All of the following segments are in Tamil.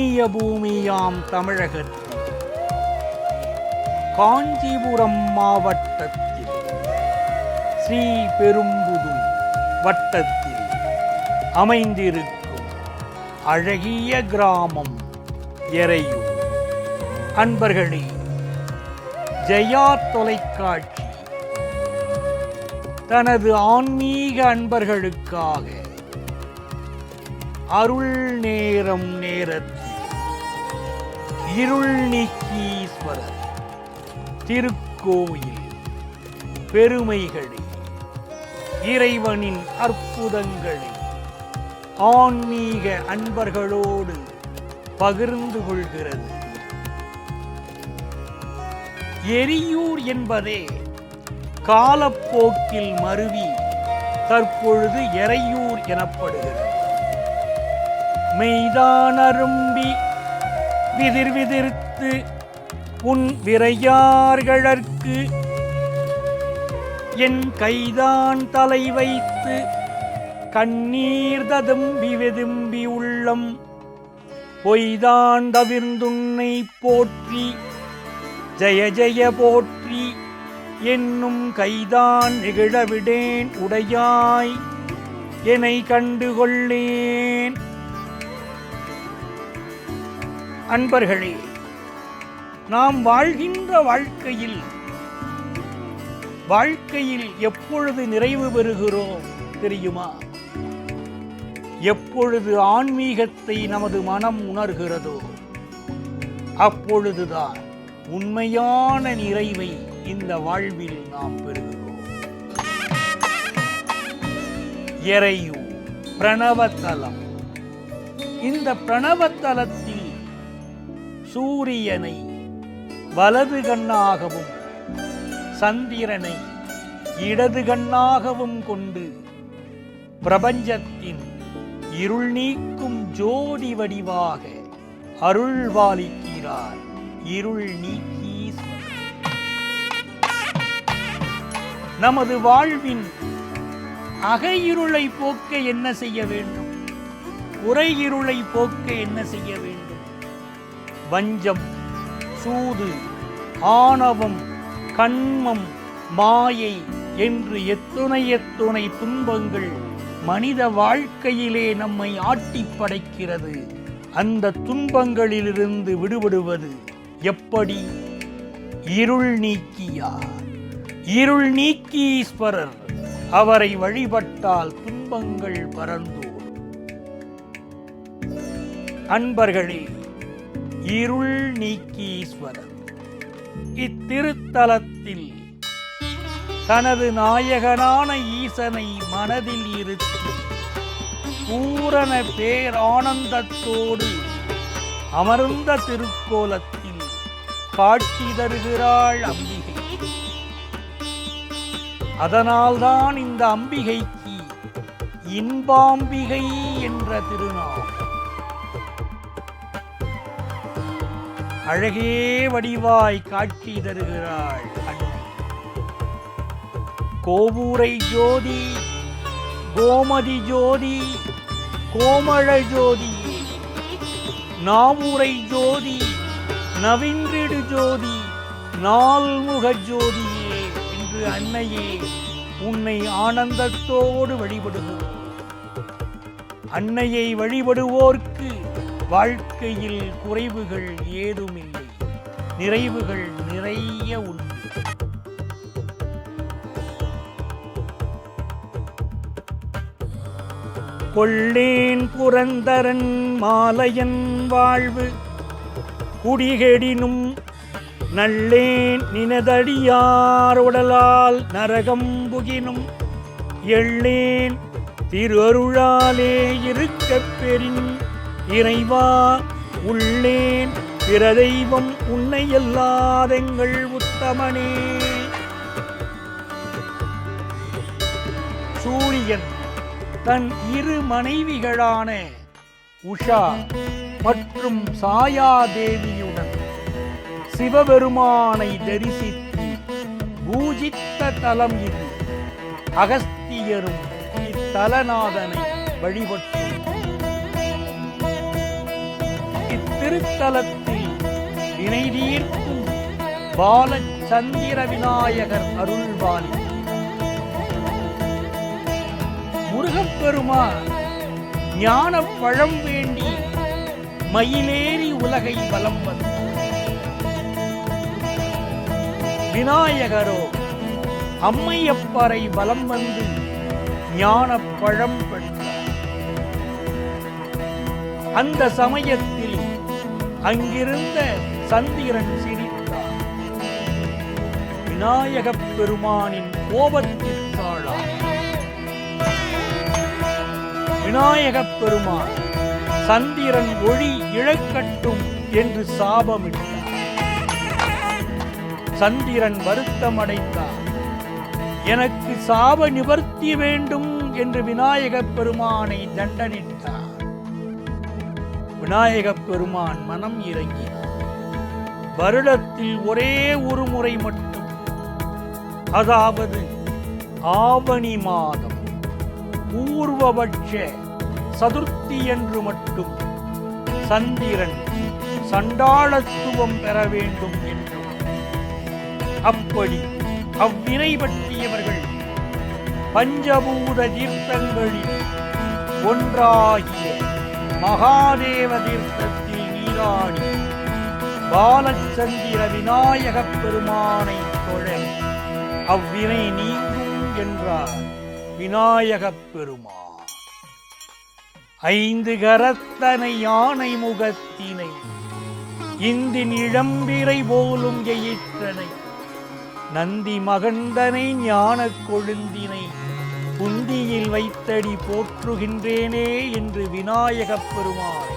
புண்ணிய பூமியாம் தமிழகத்தில் காஞ்சிபுரம் மாவட்டத்தில் ஸ்ரீ பெரும்புதூர் வட்டத்தில் அமைந்திருக்கும் அழகிய கிராமம் எறையூர். அன்பர்களே ஜெயா தொலைக்காட்சி தனது ஆன்மீக அன்பர்களுக்காக அருள் நேரம் நேரத்தில் இருள் நீக்கீஸ்வரர். திருக்கோயில் பெருமைகளே இறைவனின் அற்புதங்களை ஆன்மீக அன்பர்களோடு பகிர்ந்து கொள்கிறது. எரியூர் என்பதே காலப்போக்கில் மருவி தற்பொழுது எறையூர் எனப்படுகிறது. மெய்தான் அரும்பி விதிர் விதிர்த்து உன் விரையார்களற்கு என் கைதான் தலை வைத்து கண்ணீர் ததும்பி வெதும்பி உள்ளம். பொய்தான் தவிர்ந்துன்னை போற்றி ஜெய ஜெய போற்றி என்னும் கைதான் நிகழவிடேன் உடையாய். என்னை கண்டுகொள்ளேன். அன்பர்களே நாம் வாழ்கின்ற வாழ்க்கையில் வாழ்க்கையில் எப்பொழுது நிறைவு பெறுகிறோம் தெரியுமா? எப்பொழுது ஆன்மீகத்தை நமது மனம் உணர்கிறதோ அப்பொழுதுதான் உண்மையான நிறைவை இந்த வாழ்வில் நாம் பெறுகிறோம். எறையூர் பிரணவத்தலம். இந்த பிரணவத்தலத்தில் சூரியனை வலது கண்ணாகவும் சந்திரனை இடது கண்ணாகவும் கொண்டு பிரபஞ்சத்தின் இருள் நீக்கும் ஜோதி வடிவாக அருள்வாளிக்கிறார். இருள் நீக்கீஸ்வரர் நமது வாழ்வின் அகையிருளை போக்க என்ன செய்ய வேண்டும்? உரையிருளை போக்க என்ன செய்ய வேண்டும்? வஞ்சம் சூது ஆணவம் கண்மம் மாயை என்று எத்துணை எத்துணை துன்பங்கள் மனித வாழ்க்கையிலே நம்மை ஆட்டி படைக்கிறது. அந்த துன்பங்களிலிருந்து விடுபடுவது எப்படி? இருள் நீக்கியார். இருள் நீக்கீஸ்வரர் அவரை வழிபட்டால் துன்பங்கள் பறந்தோடும். அன்பர்களே இருள் நீக்கீஸ்வரர். இத்திருத்தலத்தில் தனது நாயகனான ஈசனை மனதில் இருத்தி பூரண பேரானந்தத்தோடு அமர்ந்த திருக்கோலத்தில் காட்சி தருகிறாள் அம்பிகை. அதனால்தான் இந்த அம்பிகைக்கு இன்பாம்பிகை என்ற திருநாள். அழகே வடிவாய் காட்சி தருகிறாள் அன்னை கோவூரை ஜோதி கோமதி ஜோதி கோமழ ஜோதி நாமூரை ஜோதி நவின்றிடு ஜோதி நால்முக ஜோதியே என்று அன்னையே உன்னை ஆனந்தத்தோடு வழிபடுகிறோம் அன்னையை வழிபடுவோர்க்கு வாழ்க்கையில் குறைவுகள் ஏதுமில்லை. நிறைவுகள் நிறைய உண்டு. கொள்ளேன் புரந்தரன் மாலையன் வாழ்வு. குடிகெடினும் நல்லேன் நினதடியார் உடலால் நரகம் புகினும். எள்ளேன் திருவருளாலே இருக்கப் பெறின் இறைவா உள்ளேன். பிற தெய்வம் உன்னை எல்லாதெங்கள் உத்தமனே. சூரியன் தன் இரு மனைவிகளான உஷா மற்றும் சாயாதேவியுடன் சிவபெருமானை தரிசித்து பூஜித்த தலம் இது. அகஸ்தியரும் இத்தலநாதனை வழிபட்டு திருத்தலத்தில் வினை தீர்க்கும் விநாயகர் அருள்வாளி. முருகப்பெருமான் ஞான பழம் வேண்டி மயிலேறி உலகை வலம் வந்தார் விநாயகரோ அம்மையப்பரை வலம் வந்து ஞான பழம் பெற்றார். அந்த சமயத்தில் அங்கிருந்த சந்திரன் சிரித்தார். விநாயகப் பெருமானின் கோபத்திற்காளா விநாயகப் பெருமான் சந்திரன் ஒளி இழக்கட்டும் என்று சாபமிட்டார். சந்திரன் வருத்தமடைந்தார். எனக்கு சாப நிவர்த்தி வேண்டும் என்று விநாயகப் பெருமானை தண்டனிட்டார். விநாயகப் பெருமான் மனம் இறங்கி வருடத்தில் ஒரே ஒரு முறை மட்டும் அதாவது ஆவணி மாதம் பூர்வபட்ச சதுர்த்தி என்று மட்டும் சந்திரன் சண்டாளத்துவம் பெற வேண்டும் என்றும் அப்படி அவ்வினை பற்றியவர்கள் பஞ்சபூத தீர்த்தங்களில் ஒன்றாகிய மகாதேவ தீர்த்தத்தில் நீராடி பாலச்சந்திர விநாயகப் பெருமானை தொழ அவ்வினை நீங்கும் என்றார் விநாயகப் பெருமான். ஐந்து கரத்தனை யானை முகத்தினை இந்தின் இளம்பிரை போலும் எயிற்றனை நந்தி மகந்தனை ஞானக் கொழுந்தினை குந்தியில் வைத்தடி போற்றுகின்றேனே என்று விநாயகப் பெருமான்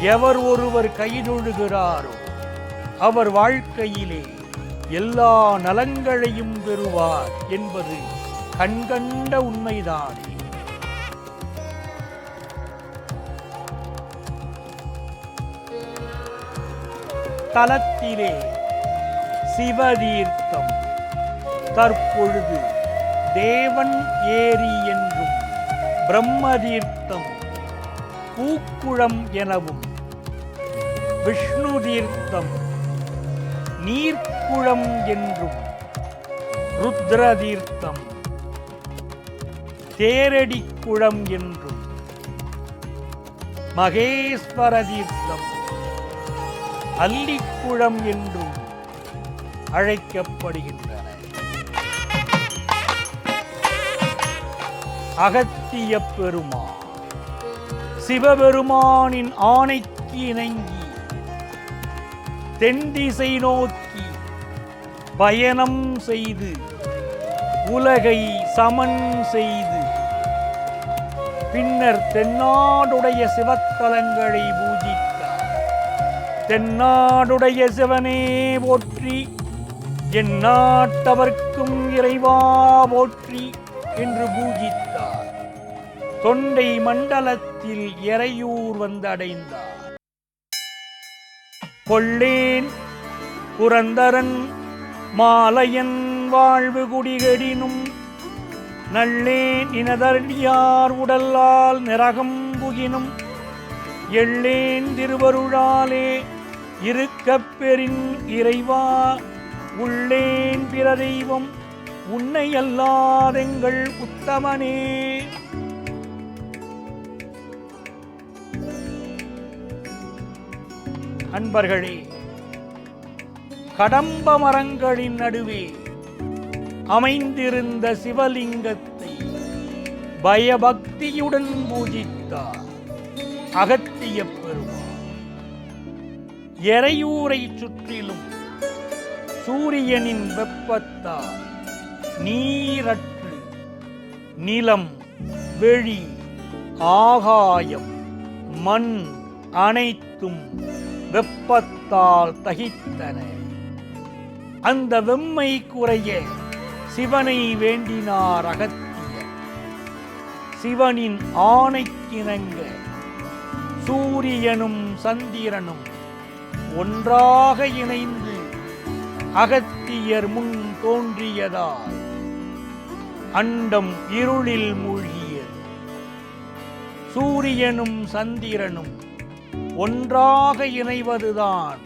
எவர் ஒருவர் கைதொழுகிறாரோ அவர் வாழ்க்கையிலே எல்லா நலங்களையும் பெறுவார் என்பது கண்கண்ட உண்மைதானே. தலத்திலே சிவதீர்த்தம் தற்பொழுது தேவன் ஏரி என்றும் பிரம்மதீர்த்தம் பூக்குளம் எனவும் விஷ்ணு தீர்த்தம் நீர்க்குளம் என்றும் ருத்ர தீர்த்தம் தேரடி குளம் என்றும் மகேஸ்வர தீர்த்தம் அல்லிக்குளம் என்றும் அழைக்கப்படுகின்றன. அகத்திய பெருமான் சிவபெருமானின் ஆணைக்கு இணங்கி தென்திசை நோக்கி பயணம் செய்து உலகை சமன் செய்து பின்னர் தென்னாடுடைய சிவத்தலங்களை பூஜித்தார். தென்னாடுடைய சிவனே போற்றி என் நாட்டவர்க்கும் இறைவா போற்றி என்று பூஜித்தார். தொண்டை மண்டலத்தில் எறையூர் வந்தடைந்தார். கொள்ளேன் புரந்தரன் மாலையன் வாழ்வு குடிகடினும் நல்லேன் இனதடியார் உடல்லால் நிரகம் புகினும் எள்ளேன் திருவருளாலே இருக்கப் பெறின் இறைவா உள்ளேன் பிற தெய்வம் உன்னை அல்லாதெங்கள் உத்தமனே. அன்பர்களே கடம்ப மரங்களின் நடுவே அமைந்திருந்த சிவலிங்கத்தை பயபக்தியுடன் பூஜித்தார் அகத்திய பெருமான். எறையூரை சுற்றிலும் சூரியனின் வெப்பத்தால் நீரற்று நிலம் வெளி ஆகாயம் மண் அனைத்தும் வெப்பத்தால் தகித்தன. அந்த வெம்மை குறைய சிவனை வேண்டினார் அகத்திய சிவனின் ஆணைக்கிணங்க சூரியனும் சந்திரனும் ஒன்றாக இணைந்து அகத்தியர் முன் தோன்றியதால் அண்டம் இருளில் மூழ்கியது. சூரியனும் சந்திரனும் ஒன்றாக இணைவதுதான்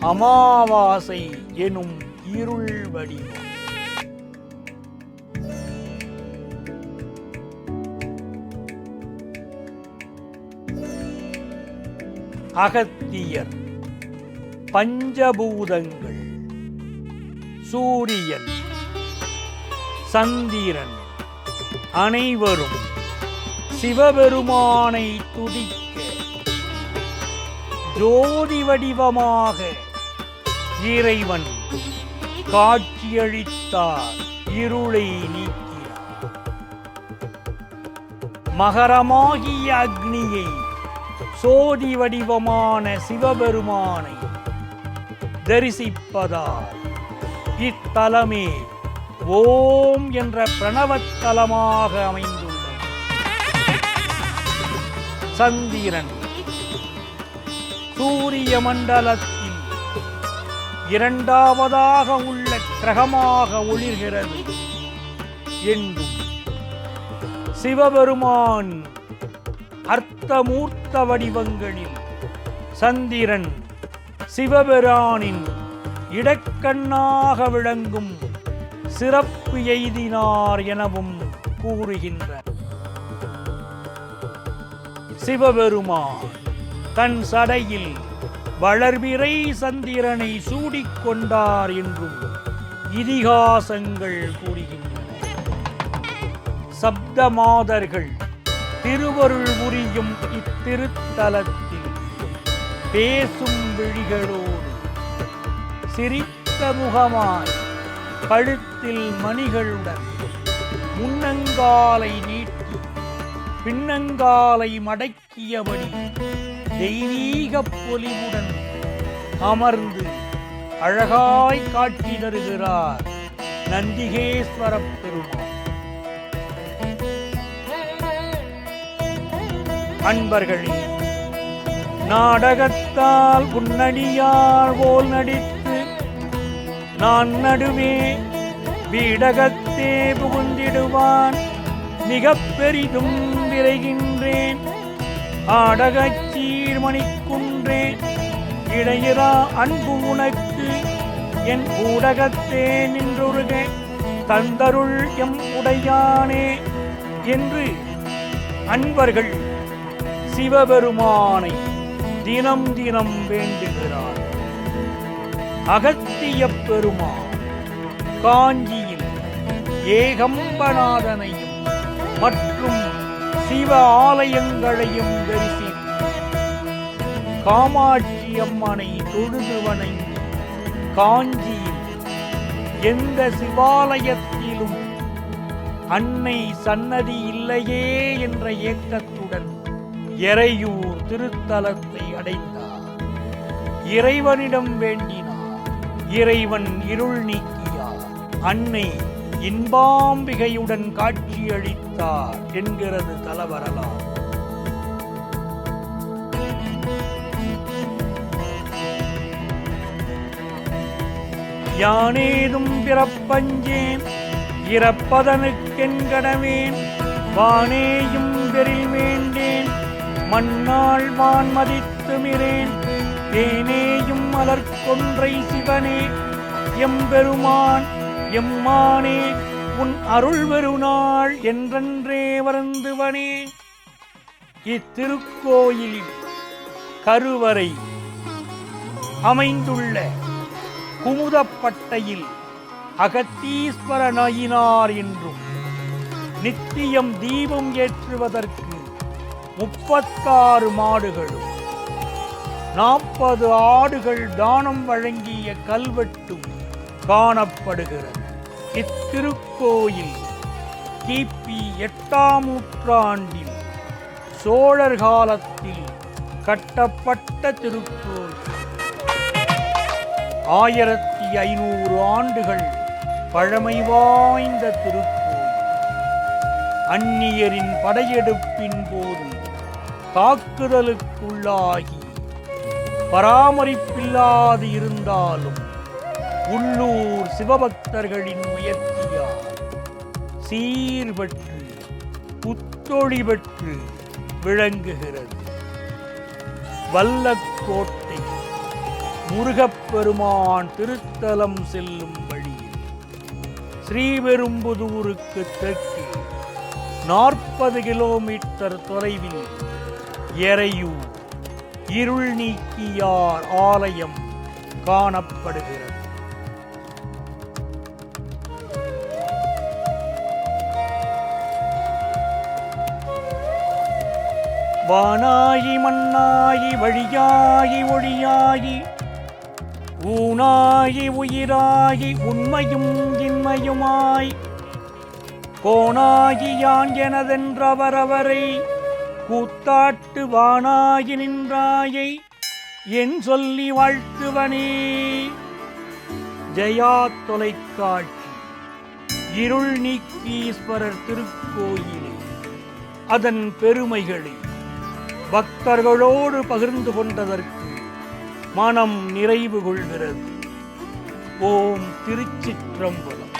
அமாவாசை எனும் இருள் வடிவம். அகத்தியர் பஞ்சபூதங்கள் சூரியன் சந்திரன் அனைவரும் சிவபெருமானை துதிக்க ஜோதி வடிவமாக இறைவன் காட்சியளித்தார் இருளை நீக்கினார். மகரமாகிய அக்னியை சோதி வடிவமான சிவபெருமானை தரிசிப்பதால் இத்தலமே ஓம் என்ற பிரணவத்தலமாக அமைந்துள்ளது. சந்திரன் சூரிய மண்டலத்தில் இரண்டாவதாக உள்ள கிரகமாக ஒளிர்கிறது என்றும் சிவபெருமான் அர்த்தமூர்த்த வடிவங்களில் சந்திரன் சிவபெரானின் இடக்கண்ணாக விளங்கும் சிறப்பு எய்தினார் எனவும் கூறுகின்ற சிவபெருமான் தன் சடையில் வளர்பிறை சந்திரனை சூடிக்கொண்டார் என்றும் இதிகாசங்கள் கூறுகின்றன. சப்தமாதர்கள் திருவருள் புரியும் இத்திருத்தலத்தில் பேசும் விழிகளோடு சிரித்த முகமாய் கழுத்தில் மணிகளுடன் முன்னங்காலை நீட்டி பின்னங்காலை மடக்கியபடி தெய்வீக பொலிவுடன் அமர்ந்து அழகாய் காட்சி தருகிறார் நந்திகேஸ்வர பெருமாள். அன்பர்களே நாடகத்தால் உன்னடியார் போல் நடித்து நான் நடுவே வீடகத்தே புகுந்திடுவான். மிக பெரிதும் விரைகின்றேன். ஆடகச் மணிக்குன்றே இடையிறா அன்பு உனக்கு. என் ஊடகத்தே நின்றொருக தந்தருள் எம் உடையானே என்று அன்பர்கள் சிவபெருமானை தினம் தினம் வேண்டுகிறார். அகத்திய பெருமான் காஞ்சியில் ஏகம்பநாதனையும் மற்றும் சிவ ஆலயங்களையும் தரிசி காமாட்சி அம்மனை தொழுது வணங்கி காஞ்சியில் எந்த சிவாலயத்திலும் அன்னை சன்னதி இல்லையே என்ற ஏக்கத்துடன் எறையூர் திருத்தலத்தை அடைந்தார். இறைவனிடம் வேண்டினார். இறைவன் இருள் நீக்கியார். அன்னை இன்பாம்பிகையுடன் காட்சியளித்தார் என்கிறது தலவரலாறு. யானேதும் பிறப்பஞ்சேன் இறப்பதனுக்கென்கடவேன் வானேயும் வெறில் வேண்டேன் மண்ணாள் வான் மதித்துமிரேன் தேனேயும் மலர்கொன்றை சிவனே எம்பெருமான் எம்மானே உன் அருள் பெருநாள் என்றென்றே வருந்துவனே. இத்திருக்கோயிலில் கருவறை அமைந்துள்ள குமுதப்பட்டையில் அகத்தீஸ்வரனாயினார் என்றும் நித்தியம் தீபம் ஏற்றுவதற்கு முப்பத்தாறு மாடுகளும் நாற்பது ஆடுகள் தானம் வழங்கிய கல்வெட்டும் காணப்படுகிறது. இத்திருக்கோயில் கிபி எட்டாம் நூற்றாண்டில் சோழர் காலத்தில் கட்டப்பட்ட திருக்கோயில். ஆயிரத்தி ஐநூறு ஆண்டுகள் பழமை வாய்ந்த திருக்கோயில். அந்நியரின் படையெடுப்பின் போது தாக்குதலுக்குள்ளாகி பராமரிப்பில்லாது இருந்தாலும் உள்ளூர் சிவபக்தர்களின் முயற்சியால் சீர்பெற்று புத்தொழி பெற்று விளங்குகிறது. வல்லக்கோட்டை முருகப்பெருமான் திருத்தலம் செல்லும் வழியில் ஸ்ரீபெரும்புதூருக்கு தெற்கு நாற்பது கிலோமீட்டர் தொலைவில் எறையூர் இருள் நீக்கியார் ஆலயம் காணப்படுகிறது. வானாயி மண்ணாயி வழியாயி ஒளியாயி ஊனாகி உயிராகி உண்மையும் இன்மையுமாய். கோணாகி யான் எனதென்றவரவரை கூத்தாட்டு வானாகி நின்றாயை என் சொல்லி வாழ்த்துவனே. ஜெயா தொலைக்காட்சி. இருள் நீக்கீஸ்வரர் திருக்கோயிலே. அதன் பெருமைகளை பக்தர்களோடு பகிர்ந்து கொண்டதற்கு மனம் நிறைவு கொள்கிறது. ஓம் திருச்சிற்றம்பலம்.